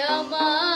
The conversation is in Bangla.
বাবা